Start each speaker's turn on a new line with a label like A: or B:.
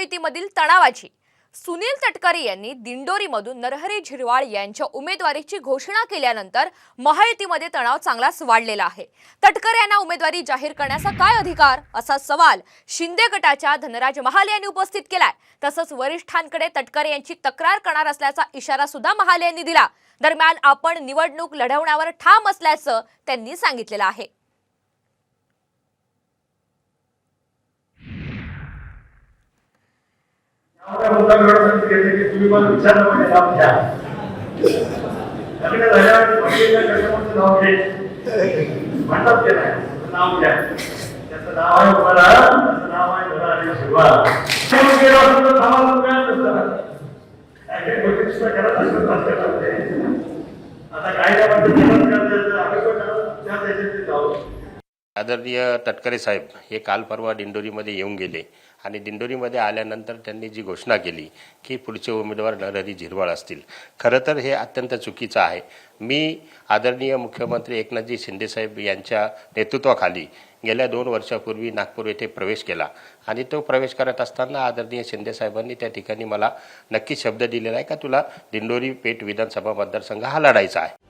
A: महायुतीमधील तणावाची. सुनील तटकरे यांनी दिंडोरीमधून नरहरी झिरवाळ यांच्या उमेदवारीची घोषणा केल्यानंतर महायुतीमध्ये तणाव चांगलाच वाढलेला आहे. तटकरे यांना उमेदवारी जाहीर करण्याचा काय अधिकार? असा सवाल शिंदे गटाच्या धनराज महाल यांनी उपस्थित केलाय. तसंच वरिष्ठांकडे तटकरे यांची तक्रार करणार असल्याचा इशारा सुद्धा महाल यांनी दिला. दरम्यान आपण निवडणूक लढवण्यावर ठाम असल्याचं त्यांनी सांगितलेलं आहे.
B: मुद्दा की तुम्ही मला विचारलं म्हणजे नाव घ्या लग्न झाल्यावर नाव घे म्हणतात ते नाही नाव घ्या त्याचं नाव आहे मला त्याचं नाव आहे मला आणि शिवा असं तर काय नसतं. काही गोष्टी सुद्धा करत असतात आता काय त्या पद्धतीनं
C: आदरणीय तटकरे साहेब हे काल परवा दिंडोरीमध्ये येऊन गेले आणि दिंडोरीमध्ये आल्यानंतर त्यांनी जी घोषणा केली की पुढचे उमेदवार नरहरी झिरवाळ असतील. खरं तर हे अत्यंत चुकीचं आहे. मी आदरणीय मुख्यमंत्री एकनाथजी शिंदेसाहेब यांच्या नेतृत्वाखाली गेल्या दोन वर्षापूर्वी नागपूर येथे प्रवेश केला आणि तो प्रवेश करत असताना आदरणीय शिंदेसाहेबांनी त्या ठिकाणी मला नक्की शब्द दिलेला आहे का? तुला दिंडोरी पेठ विधानसभा मतदारसंघ हा लढायचा आहे.